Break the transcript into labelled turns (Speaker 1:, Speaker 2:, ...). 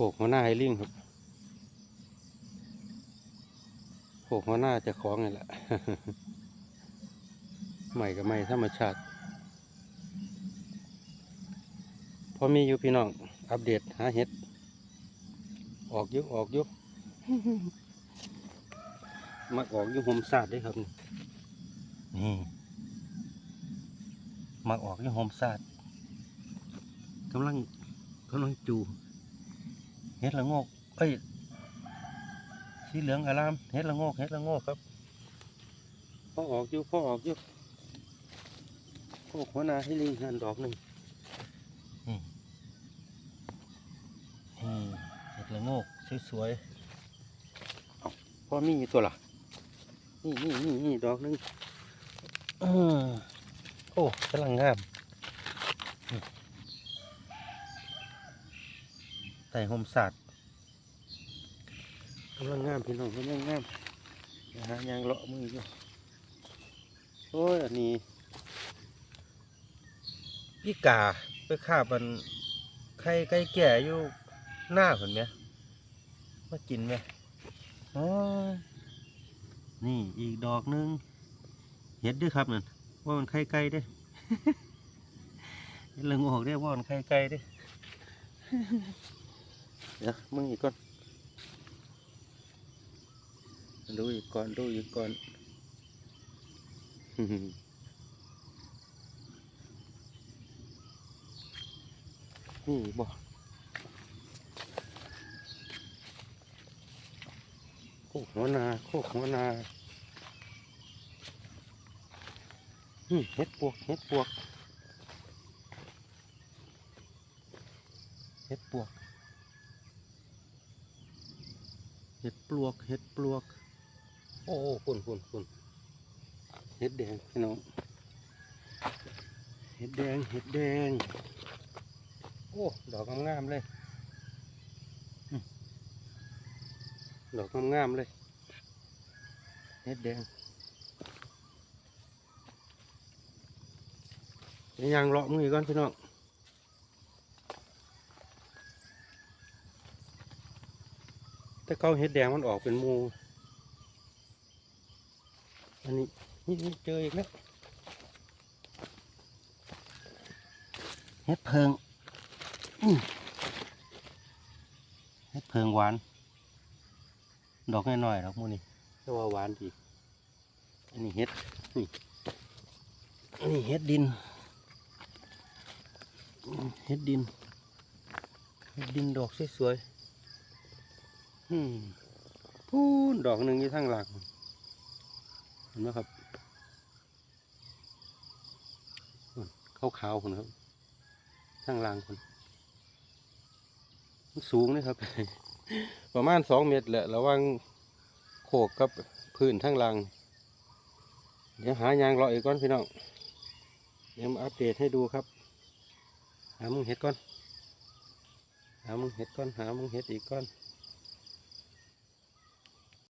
Speaker 1: โขกหัวหน้าให้ลิงครับโขกหัวหน้าจะคล้าของนี่แหละใหม่กับใหม่ธรรมชาติพอมีอยู่พี่น้อง อัปเดตหาเห็ด ออกยุออกยุมักออกอยู่โฮมซาดเด้ครับ นี่มักออกอยู่โฮมซาดกำลังกำลังจู เห็ดละโงกเอ้ยสีเหลืองอารามเห็ดละโงกเห็ดละโงกครับพ่อออกอยู่พ่อออกอยู่พ่อหัวหน้าให้ลิงหันดอกหนึ่งนี่นี่เห็ดละโงกสวยๆเอ้าพ่อมีอยู่ตัวละนี่นี่นี่นี่ดอกหนึ่งอือโอ้กำลังงาม ไต่โฮมสัตว์กำลังงามพี่น้องกำลังงามนะฮะยางเลาะมืออยู่โอ้ยอันนี้พี่กาไปฆ่ามันไข่ไก่แก่อยู่หน้าเห็นไหมมากินไหมโอ้ยนี่อีกดอกหนึงเห็ดด้วยครับนั่นว่ามันไข่ไก่เด้เห็ดละโงอกได้ว่ามันไข่ไก่เด้เดี๋ ยวมึงอีกก่อนดูอีกก่อนดูอีกก่อนนี่บ่โคกหัวนาโคกหัวนาเฮ็ดปวกเฮ็ดปวกเฮ็ดปวก เห็ดปลวก เห็ดปลวกโอ้โอ้คุณคุณคุณเห็ดแดงพี่น้อง เห็ดแดง เห็ดแดง โอ้ ดอกงามๆเลยอืมดอกงามๆเลย เห็ดแดงเดี๋ยวยางเลาะมือก่อนพี่น้อง แต่เก้าเห็ดแดงมันออกเป็นมู อันนี้นี่นเจออีกแล้วเห็ดเพิงเห็ดเพิงหวาน ดอกน้อยๆดอกมูนี่แต่ว่าหวานดีอันนี้เห็ดนี่อันนี้เห็ดดินเห็ดดินเห็ดดินดอกสวยๆ พูนดอกหนึ่งอยู่ทางหลังเห็นไหมครับขาวขาวๆคนครับทางหลังคนมันสูงนะครับ ประมาณสองเมตรแหละระว่างโขกกับพื้นทางหลังเดี๋ยวหายางรออีกก่อนพี่น้องเดี๋ยวมาอัปเดตให้ดูครับ หามึงเห็ดก่อน หามึงเห็ดก่อน หามึงเห็ดอีกก่อน